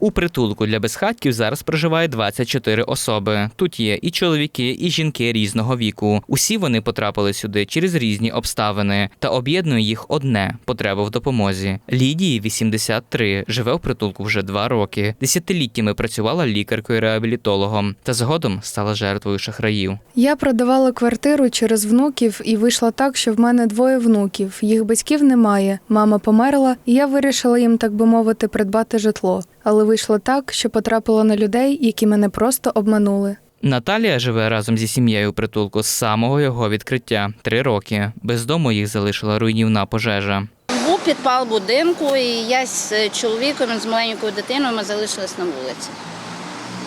У притулку для безхатків зараз проживає 24 особи. Тут є і чоловіки, і жінки різного віку. Усі вони потрапили сюди через різні обставини та об'єднує їх одне потреба в допомозі. Лідії 83, живе в притулку вже два роки. Десятиліттями працювала лікаркою-реабілітологом та згодом стала жертвою шахраїв. Я продавала квартиру через внуків і вийшло так, що в мене двоє внуків. Їх батьків немає. Мама померла, і я вирішила їм, так би мовити, придбати житло. Але вийшло так, що потрапила на людей, які мене просто обманули. Наталія живе разом зі сім'єю у притулку з самого його відкриття три роки. Без дому їх залишила руйнівна пожежа. Був підпал будинку, і я з чоловіком, з маленькою дитиною ми залишились на вулиці.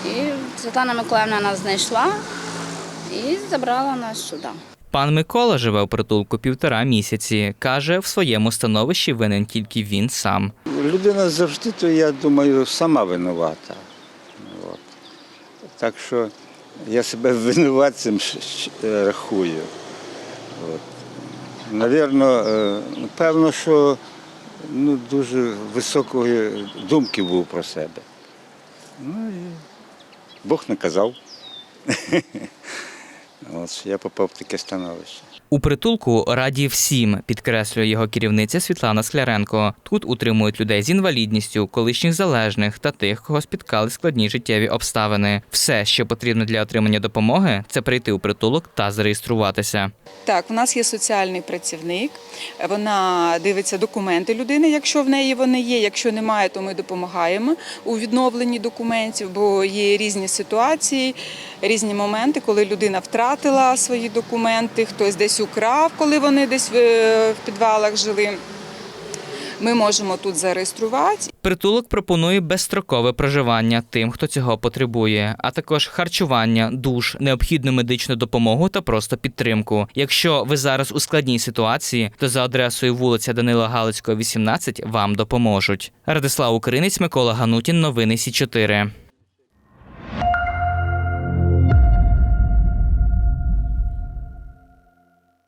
І Світлана Миколаївна нас знайшла і забрала нас сюди. Пан Микола живе у притулку півтора місяці. Каже, в своєму становищі винен тільки він сам. Людина завжди, то я думаю, сама винувата. От. Так що я себе винуватцем рахую. От. Навірно, е, певно, що ну, дуже високої думки був про себе. Ну і Бог наказав. От, я попав в таке становище. У притулку раді всім, підкреслює його керівниця Світлана Скляренко. Тут утримують людей з інвалідністю, колишніх залежних та тих, кого спіткали складні життєві обставини. Все, що потрібно для отримання допомоги, це прийти у притулок та зареєструватися. Так, у нас є соціальний працівник. Вона дивиться документи людини, якщо в неї вони є. Якщо немає, то ми допомагаємо у відновленні документів, бо є різні ситуації, різні моменти, коли людина втратила свої документи, хтось десь украв, коли вони десь в- підвалах жили. Ми можемо тут зареєструвати Притулок пропонує безстрокове проживання тим, хто цього потребує, а також харчування, душ, необхідну медичну допомогу та просто підтримку. Якщо ви зараз у складній ситуації, то за адресою вулиця Данила Галицького, 18 вам допоможуть. Радислав Українець, Микола Ганутін. Новини Сі 4